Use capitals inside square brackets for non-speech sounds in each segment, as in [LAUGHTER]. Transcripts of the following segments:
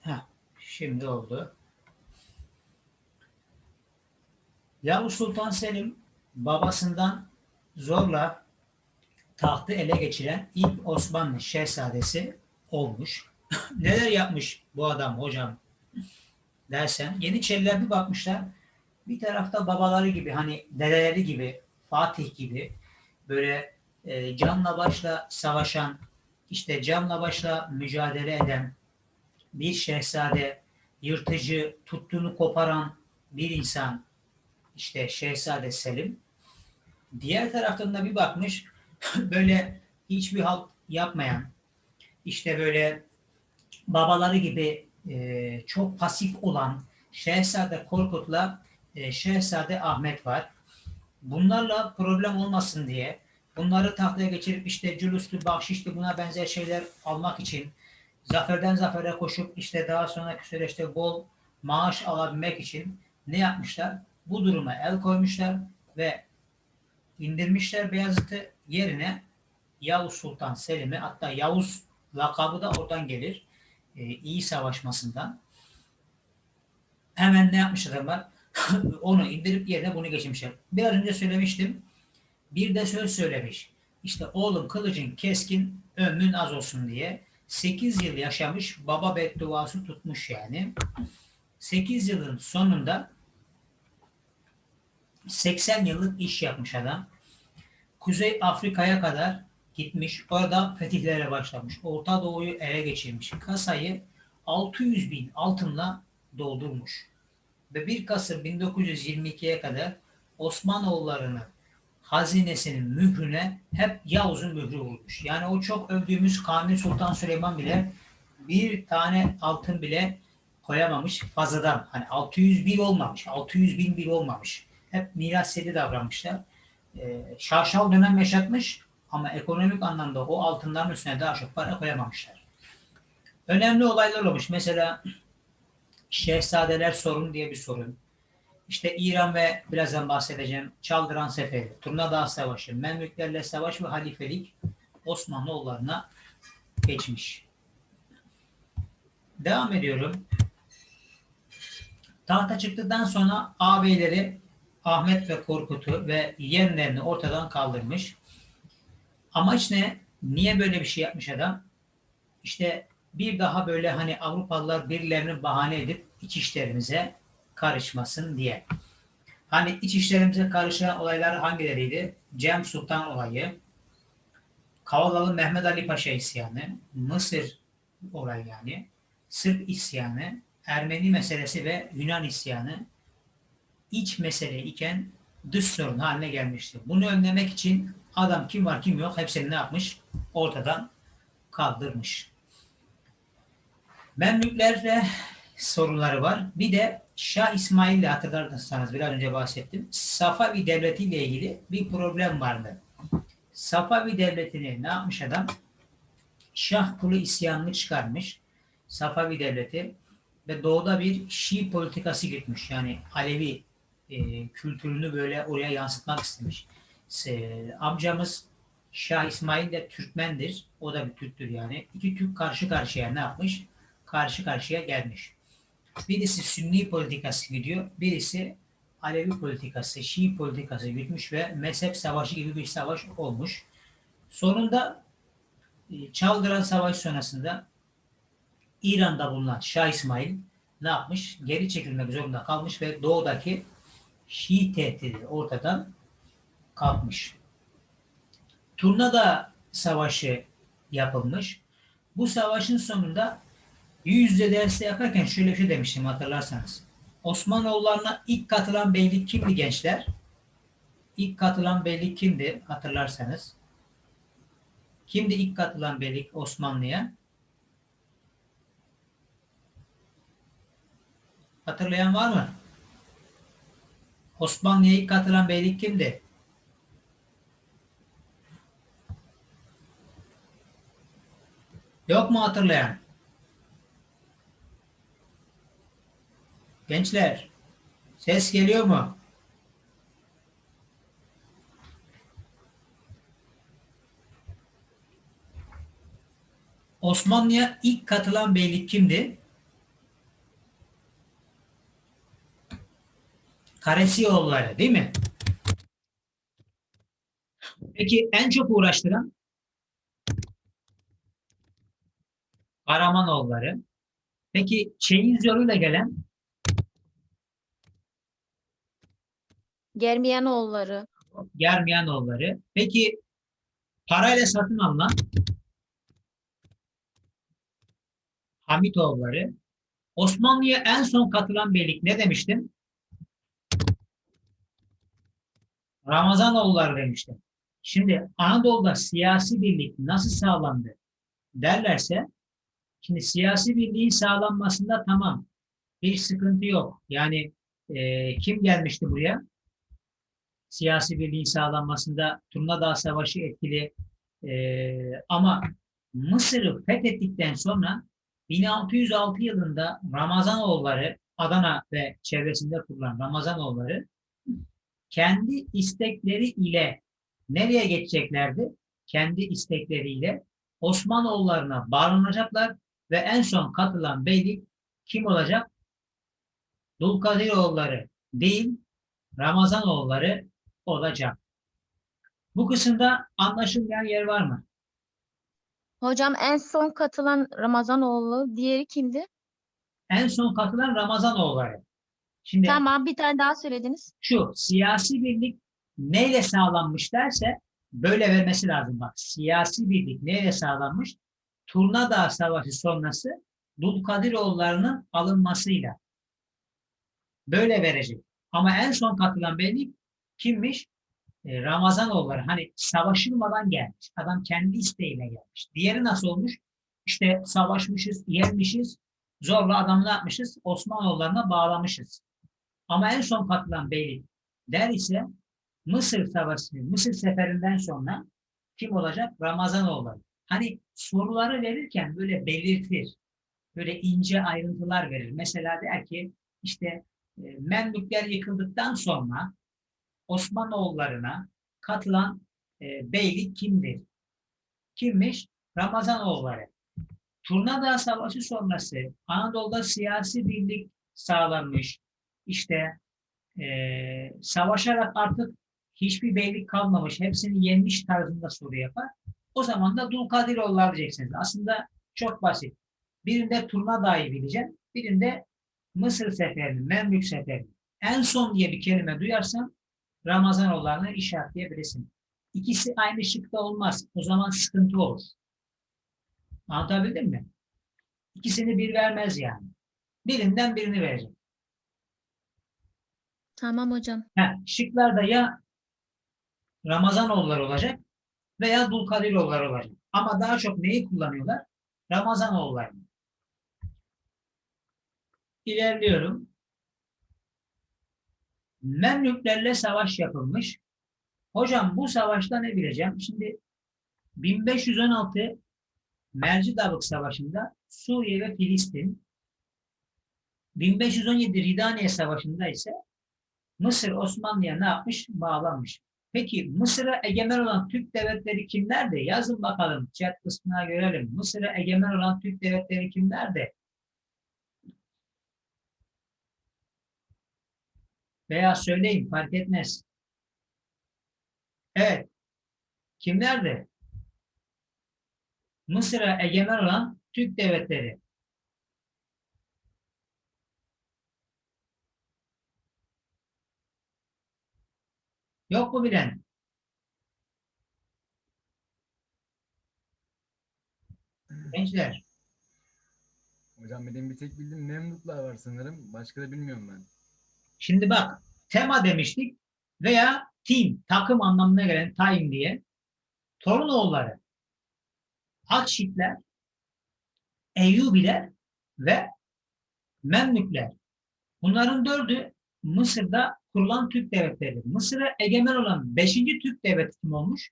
Heh, şimdi oldu. Yavuz Sultan Selim babasından zorla tahtı ele geçiren ilk Osmanlı şehzadesi olmuş. [LAUGHS] Neler yapmış bu adam hocam dersen Yeniçeriler bir bakmışlar bir tarafta babaları gibi hani dedeleri gibi Fatih gibi böyle e, canla başla savaşan işte canla başla mücadele eden bir şehzade yırtıcı tuttuğunu koparan bir insan işte Şehzade Selim diğer taraftan da bir bakmış [LAUGHS] böyle hiçbir halt yapmayan işte böyle babaları gibi e, çok pasif olan Şehzade Korkut'la e, Şehzade Ahmet var. Bunlarla problem olmasın diye bunları tahtaya geçirip işte cülüstü, bahşişti buna benzer şeyler almak için zaferden zafere koşup işte daha sonraki süreçte bol maaş alabilmek için ne yapmışlar? Bu duruma el koymuşlar ve indirmişler Beyazıt'ı yerine Yavuz Sultan Selim'i hatta Yavuz lakabı da oradan gelir. Ee, iyi savaşmasından. Hemen ne yapmış adamlar? [LAUGHS] Onu indirip yerine bunu geçmişler. Biraz önce söylemiştim. Bir de söz söylemiş. İşte oğlum kılıcın keskin, ömrün az olsun diye. 8 yıl yaşamış, baba bedduası tutmuş yani. 8 yılın sonunda 80 yıllık iş yapmış adam. Kuzey Afrika'ya kadar gitmiş. Orada fetihlere başlamış. Orta Doğu'yu ele geçirmiş. Kasayı 600 bin altınla doldurmuş. Ve 1 Kasım 1922'ye kadar Osmanoğullarını hazinesinin mührüne hep Yavuz'un mührü vurmuş. Yani o çok övdüğümüz Kanuni Sultan Süleyman bile bir tane altın bile koyamamış fazladan. Hani 601 olmamış, 600 bin bir olmamış. Hep miras sedi davranmışlar. Ee, şaşal dönem yaşatmış ama ekonomik anlamda o altınların üstüne daha çok para koyamamışlar. Önemli olaylar olmuş. Mesela Şehzadeler sorun diye bir sorun. İşte İran ve birazdan bahsedeceğim Çaldıran Seferi, Turnadağ Savaşı, Memlüklerle Savaş ve Halifelik Osmanlıoğullarına geçmiş. Devam ediyorum. Tahta çıktıktan sonra ağabeyleri Ahmet ve Korkut'u ve yeğenlerini ortadan kaldırmış. Amaç ne? Niye böyle bir şey yapmış adam? İşte bir daha böyle hani Avrupalılar birilerini bahane edip iç işlerimize karışmasın diye. Hani iç işlerimize karışan olaylar hangileriydi? Cem Sultan olayı, Kavalalı Mehmet Ali Paşa isyanı, Mısır olay yani, Sırp isyanı, Ermeni meselesi ve Yunan isyanı iç mesele iken dış sorun haline gelmişti. Bunu önlemek için adam kim var kim yok hepsini ne yapmış? Ortadan kaldırmış. Memlüklerle sorunları var. Bir de Şah İsmail'le hatırlarsanız biraz önce bahsettim. Safavi Devleti ile ilgili bir problem vardı. Safavi Devleti'ni ne yapmış adam? Şah kulu isyanını çıkarmış. Safavi Devleti ve doğuda bir Şii politikası gitmiş. Yani Alevi e, kültürünü böyle oraya yansıtmak istemiş. E, amcamız Şah İsmail de Türkmendir. O da bir Türktür yani. İki Türk karşı karşıya ne yapmış? Karşı karşıya gelmiş. Birisi Sünni politikası gidiyor. Birisi Alevi politikası, Şii politikası gütmüş ve mezhep savaşı gibi bir savaş olmuş. Sonunda e, Çaldıran Savaş sonrasında İran'da bulunan Şah İsmail ne yapmış? Geri çekilmek zorunda kalmış ve doğudaki Şii tehdidi ortadan kalkmış. Turnada Savaşı yapılmış. Bu savaşın sonunda yüz yüze dersi yaparken şöyle şey demiştim hatırlarsanız. Osmanoğullarına ilk katılan beylik kimdi gençler? İlk katılan beylik kimdi hatırlarsanız? Kimdi ilk katılan beylik Osmanlı'ya? Hatırlayan var mı? Osmanlı'ya ilk katılan beylik kimdi? Yok mu hatırlayan? Gençler ses geliyor mu? Osmanlı'ya ilk katılan beylik kimdi? Karesiyoğulları değil mi? Peki en çok uğraştıran? Karamanoğulları. Peki çeyiz yoluyla gelen? Germiyanoğulları, Germiyanoğulları. Peki parayla satın alınan Hamitoğulları. Osmanlı'ya en son katılan beylik ne demiştim? Ramazanoğulları demiştim. Şimdi Anadolu'da siyasi birlik nasıl sağlandı derlerse şimdi siyasi birliğin sağlanmasında tamam bir sıkıntı yok. Yani e, kim gelmişti buraya? Siyasi birliğin sağlanmasında Turnadağ Savaşı etkili e, ama Mısır'ı fethettikten sonra 1606 yılında Ramazanoğulları Adana ve çevresinde kurulan Ramazanoğulları kendi istekleri ile nereye geçeceklerdi? Kendi istekleriyle Osmanoğullarına bağlanacaklar ve en son katılan beylik kim olacak? Dulkadiroğulları değil, Ramazanoğulları olacak. Bu kısımda anlaşılmayan yer var mı? Hocam en son katılan Ramazanoğlu, diğeri kimdi? En son katılan Ramazanoğulları. Şimdi Tamam, bir tane daha söylediniz. şu siyasi birlik neyle sağlanmış derse böyle vermesi lazım. Bak siyasi birlik neyle sağlanmış? Turnadağ Savaşı sonrası Dulkadiroğullarının alınmasıyla. Böyle verecek. Ama en son katılan birlik kimmiş? E, Ramazanoğulları. Hani savaşılmadan gelmiş. Adam kendi isteğiyle gelmiş. Diğeri nasıl olmuş? İşte savaşmışız, yenmişiz. Zorla adamı ne yapmışız? Osmanoğullarına bağlamışız. Ama en son katılan beylik der ise Mısır Savaşı, Mısır Seferinden sonra kim olacak? Ramazanoğulları. Hani soruları verirken böyle belirtir. Böyle ince ayrıntılar verir. Mesela der ki işte e, Memlükler yıkıldıktan sonra Osmanoğullarına katılan e, beylik kimdir? Kimmiş? Ramazanoğulları. Turnadağ Savaşı sonrası Anadolu'da siyasi birlik sağlanmış. İşte e, savaşarak artık hiçbir beylik kalmamış. Hepsini yenmiş tarzında soru yapar. O zaman da Dulkadiroğullar diyeceksiniz. Aslında çok basit. Birinde Turnadağ'ı bileceğim. Birinde Mısır seferini, Memlük seferini. En son diye bir kelime duyarsan Ramazanoğullarını işaretleyebilirsin. İkisi aynı şıkta olmaz. O zaman sıkıntı olur. Anlatabildim mi? İkisini bir vermez yani. Birinden birini verecek. Tamam hocam. Ha, şıklarda ya Ramazanoğulları olacak veya Dulkadiroğulları olacak. Ama daha çok neyi kullanıyorlar? Ramazanoğulları. İlerliyorum. Memlüklerle savaş yapılmış. Hocam bu savaşta ne bileceğim? Şimdi 1516 Mercidabık Savaşı'nda Suriye ve Filistin, 1517 Ridaniye Savaşı'nda ise Mısır Osmanlı'ya ne yapmış? Bağlanmış. Peki Mısır'a egemen olan Türk devletleri kimlerdi? Yazın bakalım chat kısmına görelim. Mısır'a egemen olan Türk devletleri kimlerdi? Veya söyleyin fark etmez. Evet. Kimlerdi? Mısır'a egemen olan Türk devletleri. Yok mu bilen? Gençler. Hocam benim bir tek bildiğim Memluklar var sanırım. Başka da bilmiyorum ben. Şimdi bak tema demiştik veya team takım anlamına gelen time diye Torunoğulları, Akşitler, Eyyubiler ve Memlükler. Bunların dördü Mısır'da kurulan Türk devletleri. Mısır'a egemen olan beşinci Türk devleti kim olmuş?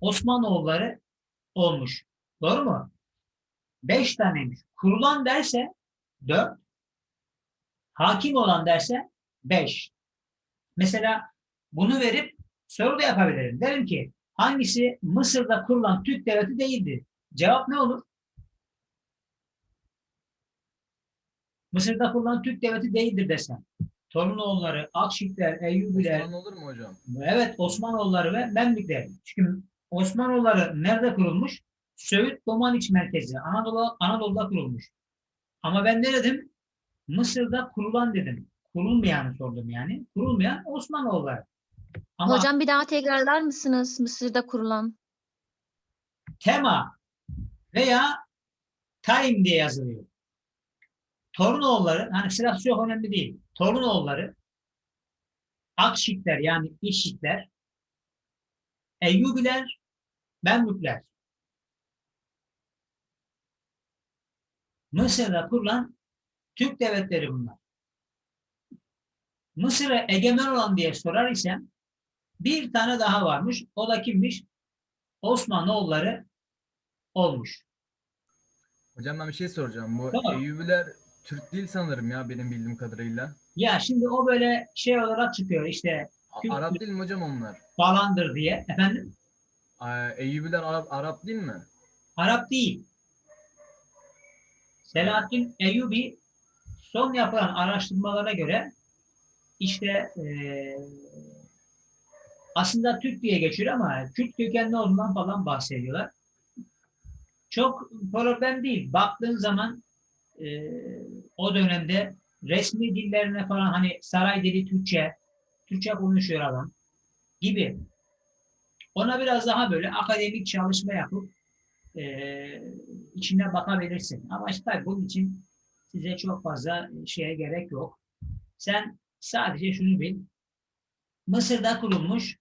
Osmanoğulları olmuş. Doğru mu? Beş taneymiş. Kurulan derse dört, hakim olan derse beş. Mesela bunu verip soru da yapabilirim. Derim ki hangisi Mısır'da kurulan Türk devleti değildir? Cevap ne olur? Mısır'da kurulan Türk devleti değildir desem. Torunoğulları, Akşitler, Eyyubiler, Osmanlı olur mu hocam? evet Osmanoğulları ve Memlükler. Çünkü Osmanoğulları nerede kurulmuş? Söğüt Domaniç merkezi. Anadolu, Anadolu'da kurulmuş. Ama ben ne dedim? Mısır'da kurulan dedim. Kurulmayanı sordum yani. Kurulmayan Osmanoğulları. Ama Hocam bir daha tekrarlar mısınız Mısır'da kurulan? tema veya time diye yazılıyor. Torunoğulları, hani sırası çok önemli değil. Torunoğulları, Akşitler yani İşitler, Eyyubiler, Memlükler. Mısır'da kurulan Türk devletleri bunlar. Mısır'a egemen olan diye sorar isem bir tane daha varmış. O da kimmiş? Osmanoğulları olmuş. Hocam ben bir şey soracağım. Bu Tamam. Eyyubiler Türk değil sanırım ya benim bildiğim kadarıyla. Ya şimdi o böyle şey olarak çıkıyor işte Türk- Arap değil mi hocam onlar? falandır diye. Efendim? Eyyubiler Arap, Arap değil mi? Arap değil. Selahattin Eyyubi son yapılan araştırmalara göre işte eee, aslında Türk diye geçiyor ama Kürt kökenli olduğundan falan bahsediyorlar. Çok problem değil. Baktığın zaman eee, o dönemde resmi dillerine falan hani saray dili Türkçe, Türkçe konuşuyor adam gibi. Ona biraz daha böyle akademik çalışma yapıp eee içine bakabilirsin. Ama işte tabii bunun için size çok fazla şeye gerek yok. Sen sadece şunu bil. Mısır'da kurulmuş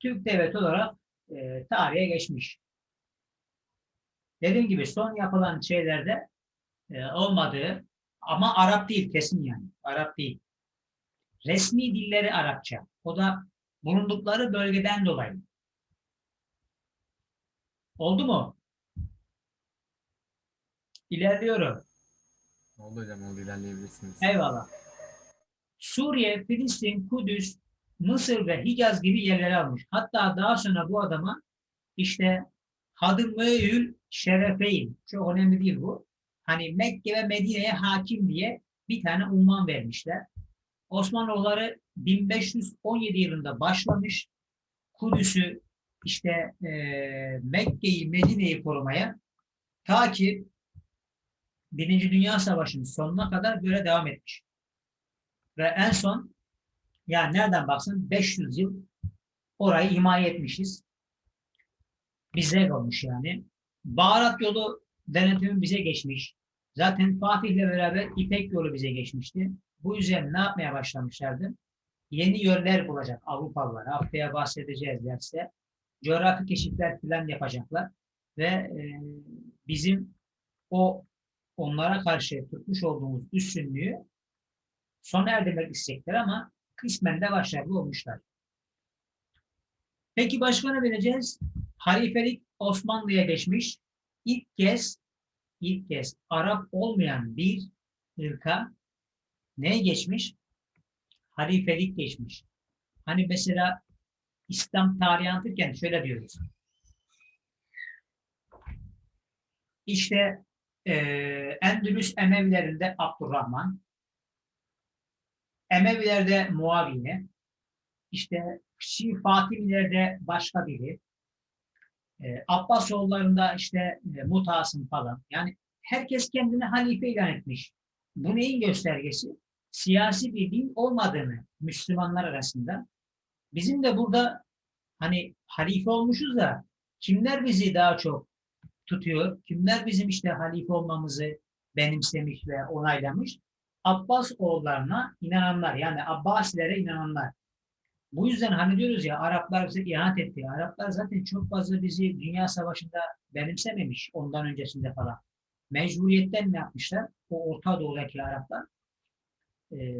Türk devleti olarak eee, tarihe geçmiş. Dediğim gibi son yapılan şeylerde eee, olmadığı ama Arap değil kesin yani. Arap değil. Resmi dilleri Arapça. O da bulundukları bölgeden dolayı. Oldu mu? İlerliyorum. Oldu hocam oldu ilerleyebilirsiniz. Eyvallah. Suriye, Filistin, Kudüs, Mısır ve Hicaz gibi yerleri almış. Hatta daha sonra bu adama işte Hadımıyül Şerefeyn, çok önemli değil bu. Hani Mekke ve Medine'ye hakim diye bir tane unvan vermişler. Osmanoğulları 1517 yılında başlamış. Kudüs'ü işte eee Mekke'yi, Medine'yi korumaya ta ki Birinci Dünya Savaşı'nın sonuna kadar böyle devam etmiş. Ve en son yani nereden baksan 500 yıl orayı himaye etmişiz. Bize olmuş yani. Baharat yolu denetimi bize geçmiş. Zaten Fatih'le beraber İpek yolu bize geçmişti. Bu yüzden ne yapmaya başlamışlardı? Yeni yönler bulacak Avrupalılar. Haftaya bahsedeceğiz derste. Coğrafi keşifler falan yapacaklar. Ve e, bizim o onlara karşı tutmuş olduğumuz üstünlüğü sona erdirmek isteyecekler ama kısmen de başarılı olmuşlar. Peki başka ne bileceğiz? Halifelik Osmanlı'ya geçmiş. İlk kez ilk kez Arap olmayan bir ırka neye geçmiş? Halifelik geçmiş. Hani mesela İslam tarihi anlatırken şöyle diyoruz. İşte eee Endülüs Emevilerinde Abdurrahman, Emevilerde Muaviye, işte Şii Fatimilerde başka biri, e, Abbasoğullarında işte e, Mutasım falan. Yani herkes kendini halife ilan etmiş. Bu neyin göstergesi? Siyasi bir din olmadığını Müslümanlar arasında. Bizim de burada hani halife olmuşuz da kimler bizi daha çok tutuyor? Kimler bizim işte halife olmamızı benimsemiş ve onaylamış? Abbas oğullarına inananlar yani Abbasilere inananlar. Bu yüzden hani diyoruz ya Araplar bize ihanet etti. Araplar zaten çok fazla bizi Dünya Savaşı'nda benimsememiş ondan öncesinde falan. Mecburiyetten ne yapmışlar? O Orta Doğu'daki Araplar eee,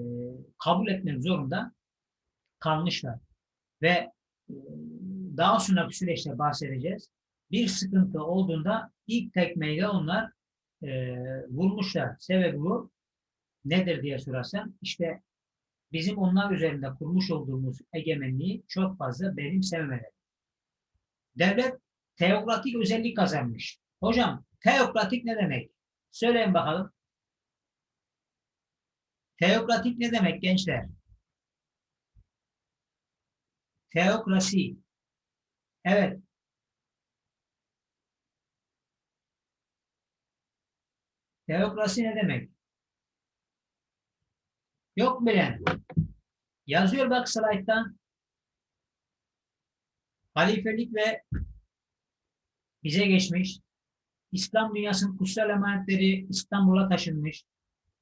kabul etmek zorunda kalmışlar. Ve eee, daha sonraki süreçte bahsedeceğiz. Bir sıkıntı olduğunda ilk tekmeyle onlar eee, vurmuşlar. Sebebi bu nedir diye sorarsan işte bizim onlar üzerinde kurmuş olduğumuz egemenliği çok fazla benimsememeleri. Devlet teokratik özellik kazanmış. Hocam teokratik ne demek? Söyleyin bakalım. Teokratik ne demek gençler? Teokrasi. Evet. Teokrasi ne demek? Yok bilen. Yazıyor bak slayttan. Halifelik ve bize geçmiş. İslam dünyasının kutsal emanetleri İstanbul'a taşınmış.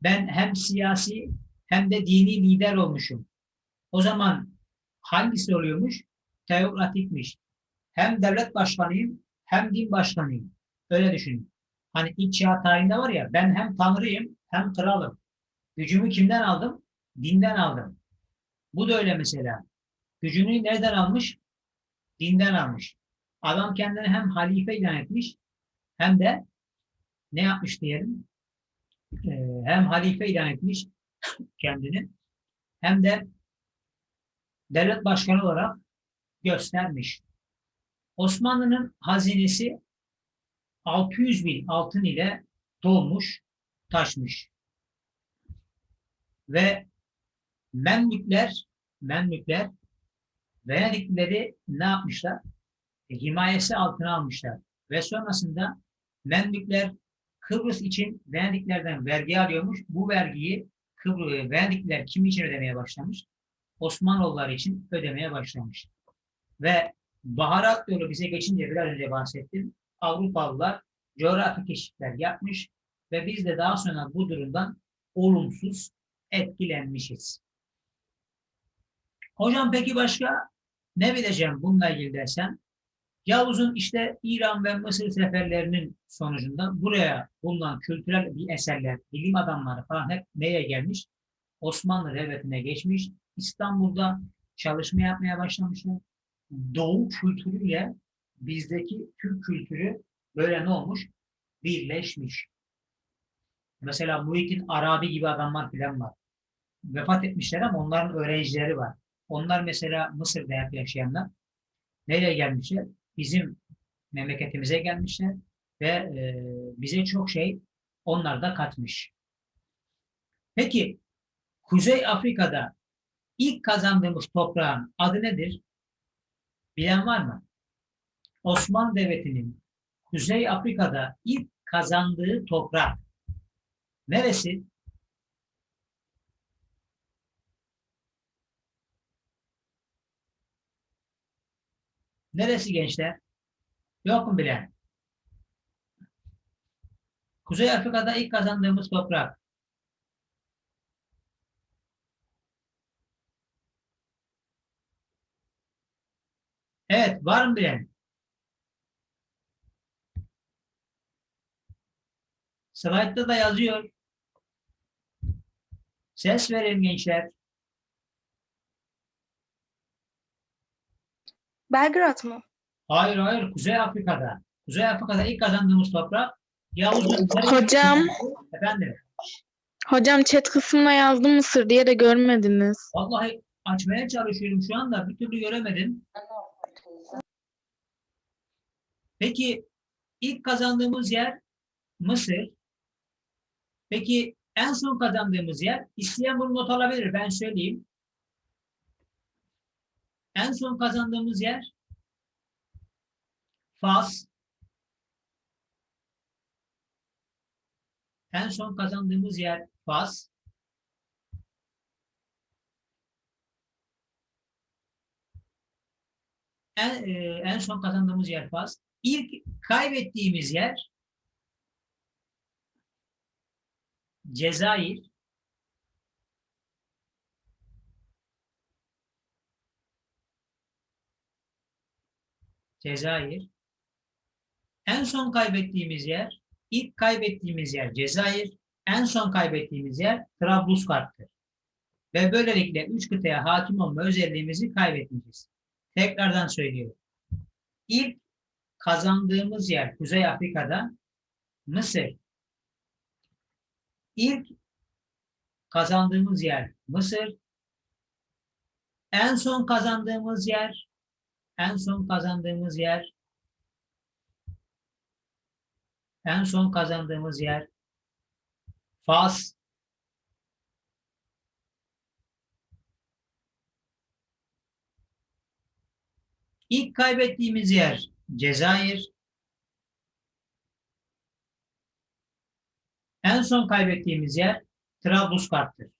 Ben hem siyasi hem de dini lider olmuşum. O zaman hangisi oluyormuş? Teokratikmiş. Hem devlet başkanıyım hem din başkanıyım. Öyle düşünün. Hani ilk çağ tarihinde var ya ben hem tanrıyım hem kralım. Gücümü kimden aldım? Dinden aldım. Bu da öyle mesela. Gücünü nereden almış? Dinden almış. Adam kendini hem halife ilan etmiş hem de ne yapmış diyelim? Ee, hem halife ilan etmiş kendini hem de devlet başkanı olarak göstermiş. Osmanlı'nın hazinesi 600 bin altın ile dolmuş, taşmış. Ve Memlükler, Memlükler Venediklileri ne yapmışlar? E, himayesi altına almışlar. Ve sonrasında Memlükler Kıbrıs için Venediklerden vergi alıyormuş. Bu vergiyi Kıbrıs, Venedikliler kim için ödemeye başlamış? Osmanoğulları için ödemeye başlamış. Ve baharat yolu bize geçince biraz önce bahsettim. Avrupalılar coğrafi keşifler yapmış ve biz de daha sonra bu durumdan olumsuz etkilenmişiz. Hocam peki başka ne bileceğim bununla ilgili dersen? Yavuz'un işte İran ve Mısır seferlerinin sonucunda buraya bulunan kültürel bir eserler, bilim adamları falan hep neye gelmiş? Osmanlı Devleti'ne geçmiş. İstanbul'da çalışma yapmaya başlamışlar. Doğu kültürüyle bizdeki Türk kültürü böyle ne olmuş? Birleşmiş. Mesela Muhittin Arabi gibi adamlar falan var. Vefat etmişler ama onların öğrencileri var. Onlar mesela Mısır'da hep yaşayanlar. Nereye gelmişler? Bizim memleketimize gelmişler ve e, bize çok şey onlar da katmış. Peki Kuzey Afrika'da ilk kazandığımız toprağın adı nedir? Bilen var mı? Osmanlı Devleti'nin Kuzey Afrika'da ilk kazandığı toprak neresi? Neresi gençler? Yok mu bilen? Kuzey Afrika'da ilk kazandığımız toprak. Evet, var mı bilen? Slaytta da yazıyor. Ses verin gençler. Belgrad mı? Hayır hayır Kuzey Afrika'da. Kuzey Afrika'da ilk kazandığımız toprak Yavuz'un Hocam. Efendim. Hocam chat kısmına yazdım Mısır diye de görmediniz. Vallahi açmaya çalışıyorum şu anda bir türlü göremedim. Peki ilk kazandığımız yer Mısır. Peki en son kazandığımız yer isteyen bunu not alabilir ben söyleyeyim. En son kazandığımız yer Fas. En son kazandığımız yer Fas. En, e, en son kazandığımız yer Fas. İlk kaybettiğimiz yer Cezayir. Cezayir. En son kaybettiğimiz yer, ilk kaybettiğimiz yer Cezayir, en son kaybettiğimiz yer Trablusgarp'tır. Ve böylelikle üç kıtaya hakim olma özelliğimizi kaybetmişiz. Tekrardan söylüyorum. İlk kazandığımız yer Kuzey Afrika'da Mısır. İlk kazandığımız yer Mısır. En son kazandığımız yer en son kazandığımız yer en son kazandığımız yer Fas İlk kaybettiğimiz yer Cezayir. En son kaybettiğimiz yer Trablusgarp'tır.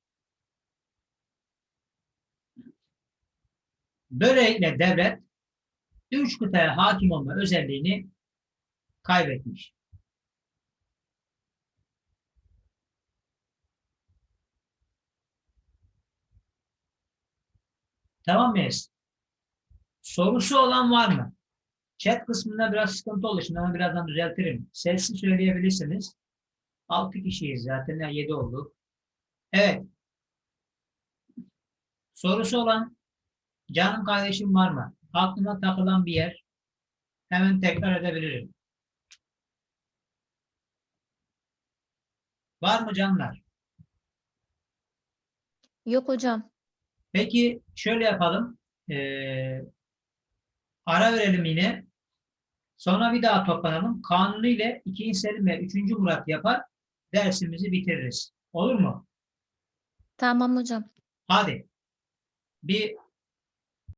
Böre devlet üç kıtaya hakim olma özelliğini kaybetmiş. Tamam mıyız? Sorusu olan var mı? Chat kısmında biraz sıkıntı oldu. Şimdi onu birazdan düzeltirim. Sesli söyleyebilirsiniz. 6 kişiyiz zaten. 7 oldu. Evet. Sorusu olan canım kardeşim var mı? Aklıma takılan bir yer. Hemen tekrar edebilirim. Var mı canlar? Yok hocam. Peki şöyle yapalım. Ee, ara verelim yine. Sonra bir daha toplanalım. Kanuni ile 2. Selim ve 3. Murat yapar. Dersimizi bitiririz. Olur mu? Tamam hocam. Hadi. Bir